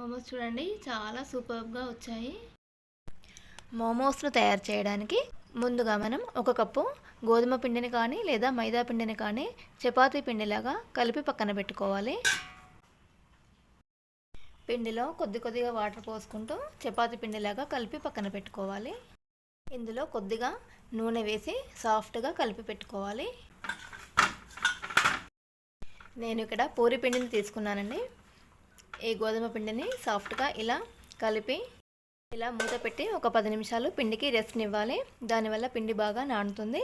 మోమోస్ చూడండి చాలా సూపర్గా వచ్చాయి. మోమోస్ను తయారు చేయడానికి ముందుగా మనం ఒక కప్పు గోధుమ పిండిని కానీ లేదా మైదా పిండిని కానీ చపాతీ పిండిలాగా కలిపి పక్కన పెట్టుకోవాలి. పిండిలో కొద్ది కొద్దిగా వాటర్ పోసుకుంటూ చపాతీ పిండిలాగా కలిపి పక్కన పెట్టుకోవాలి. ఇందులో కొద్దిగా నూనె వేసి సాఫ్ట్గా కలిపి పెట్టుకోవాలి. నేను ఇక్కడ పూరి పిండిని తీసుకున్నానండి. ఈ గోధుమ పిండిని సాఫ్ట్గా ఇలా కలిపి ఇలా మూత పెట్టి ఒక పది నిమిషాలు పిండికి రెస్ట్ ఇవ్వాలి. దానివల్ల పిండి బాగా నానుతుంది.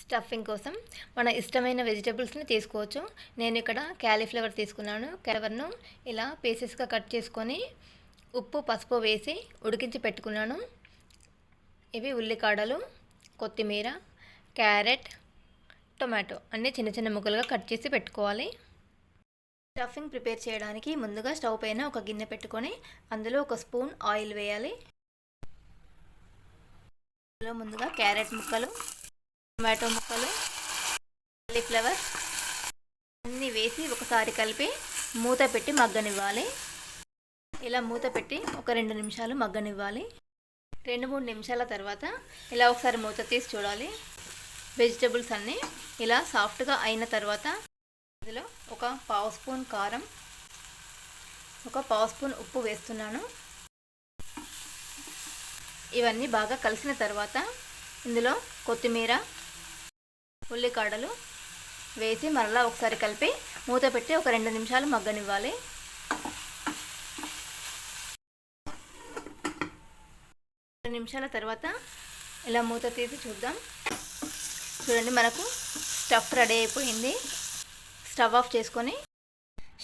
స్టఫింగ్ కోసం మన ఇష్టమైన వెజిటేబుల్స్ని తీసుకోవచ్చు. నేను ఇక్కడ క్యాలీఫ్లవర్ తీసుకున్నాను. క్యాలీఫ్లవర్ను ఇలా పీసెస్గా కట్ చేసుకొని ఉప్పు పసుపు వేసి ఉడికించి పెట్టుకున్నాను. ఇవి ఉల్లికాడలు కొత్తిమీర క్యారెట్ టొమాటో అన్నీ చిన్న చిన్న ముక్కలుగా కట్ చేసి పెట్టుకోవాలి. స్టఫింగ్ ప్రిపేర్ చేయడానికి ముందుగా స్టవ్ పైన ఒక గిన్నె పెట్టుకొని అందులో ఒక స్పూన్ ఆయిల్ వేయాలి. అందులో ముందుగా క్యారెట్ ముక్కలు టొమాటో ముక్కలు కాలీఫ్లవర్ అన్నీ వేసి ఒకసారి కలిపి మూత పెట్టి మగ్గనివ్వాలి. ఇలా మూత పెట్టి ఒక రెండు నిమిషాలు మగ్గనివ్వాలి. రెండు మూడు నిమిషాల తర్వాత ఇలా ఒకసారి మూత తీసి చూడాలి. వెజిటబుల్స్ అన్నీ ఇలా సాఫ్ట్గా అయిన తర్వాత ఇందులో ఒక పావు స్పూన్ కారం ఒక పావు స్పూన్ ఉప్పు వేస్తున్నాను. ఇవన్నీ బాగా కలిసిన తర్వాత ఇందులో కొత్తిమీర ఉల్లికాడలు వేసి మరలా ఒకసారి కలిపి మూత పెట్టి ఒక రెండు నిమిషాలు మగ్గనివ్వాలి. రెండు నిమిషాల తర్వాత ఇలా మూత తీసి చూద్దాం. చూడండి మనకు స్టఫ్ రెడీ అయిపోయింది. స్టవ్ ఆఫ్ చేసుకొని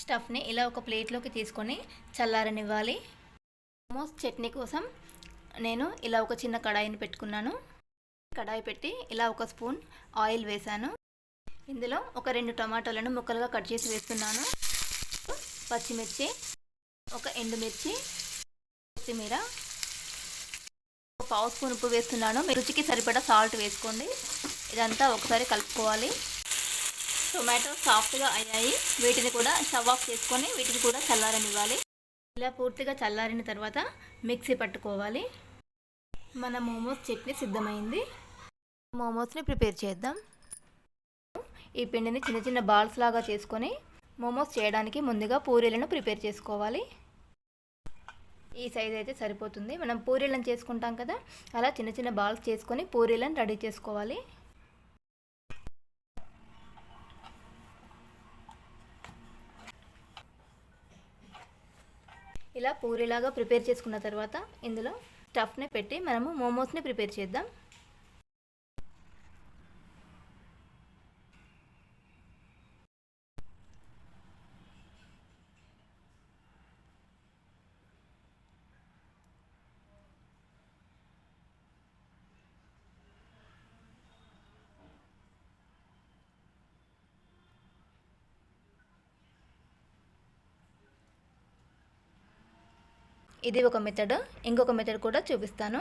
స్టఫ్ని ఇలా ఒక ప్లేట్లోకి తీసుకొని చల్లారనివ్వాలి. మోమోస్ చట్నీ కోసం నేను ఇలా ఒక చిన్న కడాయిని పెట్టుకున్నాను. కడాయి పెట్టి ఇలా ఒక స్పూన్ ఆయిల్ వేశాను. ఇందులో ఒక రెండు టమాటాలను ముక్కలుగా కట్ చేసి వేస్తున్నాను. పచ్చిమిర్చి ఒక ఎండుమిర్చి కొత్తిమీర ఒక పావు స్పూన్ ఉప్పు వేస్తున్నాను. రుచికి సరిపడా సాల్ట్ వేసుకోండి. ఇదంతా ఒకసారి కలుపుకోవాలి. టొమాటో సాఫ్ట్గా అయ్యాయి. వీటిని కూడా స్టవ్ ఆఫ్ చేసుకొని వీటిని కూడా చల్లారనివ్వాలి. ఇలా పూర్తిగా చల్లారిన తర్వాత మిక్సీ పట్టుకోవాలి. మన మోమోస్ చట్నీ సిద్ధమైంది. మోమోస్ని ప్రిపేర్ చేద్దాం. ఈ పిండిని చిన్న చిన్న బాల్స్ లాగా చేసుకొని మోమోస్ చేయడానికి ముందుగా పూరీలను ప్రిపేర్ చేసుకోవాలి. ఈ సైజ్ అయితే సరిపోతుంది. మనం పూరీలను చేసుకుంటాం కదా? అలా చిన్న చిన్న బాల్స్ చేసుకొని పూరీలను రెడీ చేసుకోవాలి. ఇలా పూరీలాగా ప్రిపేర్ చేసుకున్న తర్వాత ఇందులో స్టఫ్ని పెట్టి మనము మోమోస్ని ప్రిపేర్ చేద్దాం. ఇది ఒక మెథడ్ ఇంకొక మెథడ్ కూడా చూపిస్తాను.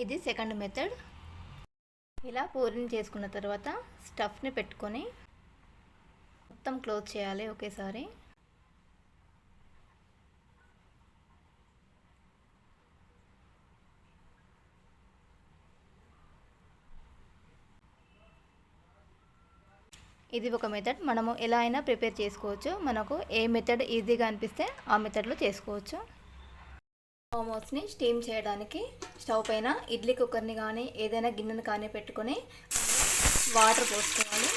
ఇది సెకండ్ మెథడ్. ఇలా పూరిని చేసుకున్న తర్వాత స్టఫ్ని పెట్టుకొని మొత్తం క్లోజ్ చేయాలి ఒకేసారి. ఇది ఒక మెథడ్. మనము ఎలా అయినా ప్రిపేర్ చేసుకోవచ్చు. మనకు ఏ మెథడ్ ఈజీగా అనిపిస్తే ఆ మెథడ్లో చేసుకోవచ్చు. మోమోస్ని స్టీమ్ చేయడానికి స్టవ్ పైన ఇడ్లీ కుక్కర్ని కానీ ఏదైనా గిన్నెను కానీ పెట్టుకొని వాటర్ పోసుకోవాలి.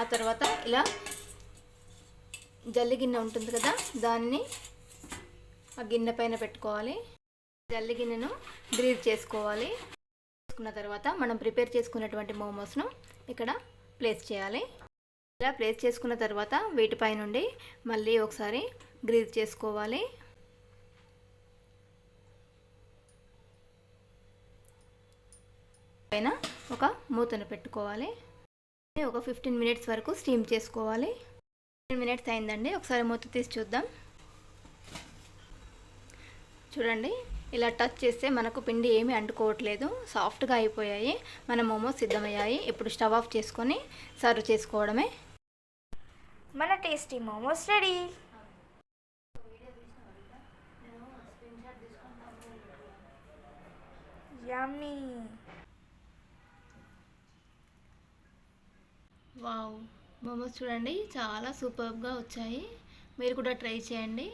ఆ తర్వాత ఇలా జల్లి గిన్నె ఉంటుంది కదా దాన్ని ఆ గిన్నె పైన పెట్టుకోవాలి. జల్లి గిన్నెను గ్రీజ్ చేసుకోవాలి. చేసుకున్న తర్వాత మనం ప్రిపేర్ చేసుకున్నటువంటి మోమోస్ను ఇక్కడ ప్లేస్ చేయాలి. ఇలా ప్లేస్ చేసుకున్న తర్వాత వీటిపై నుండి మళ్ళీ ఒకసారి గ్రీజ్ చేసుకోవాలి. పైన ఒక మూతను పెట్టుకోవాలి. ఒక ఫిఫ్టీన్ మినిట్స్ వరకు స్టీమ్ చేసుకోవాలి. ఫిఫ్టీన్ మినిట్స్ అయిందండి. ఒకసారి మూత తీసి చూద్దాం. చూడండి. ఇలా టచ్ చేస్తే మనకు పిండి ఏమీ అంటుకోవట్లేదు. సాఫ్ట్గా అయిపోయాయి. మన మోమోస్ సిద్ధమయ్యాయి. ఇప్పుడు స్టవ్ ఆఫ్ చేసుకొని సర్వ్ చేసుకోవడమే. మన tasty momos ready yummy wow momos చూడండి. చాలా సూపర్గా వచ్చాయి. మీరు కూడా ట్రై చేయండి.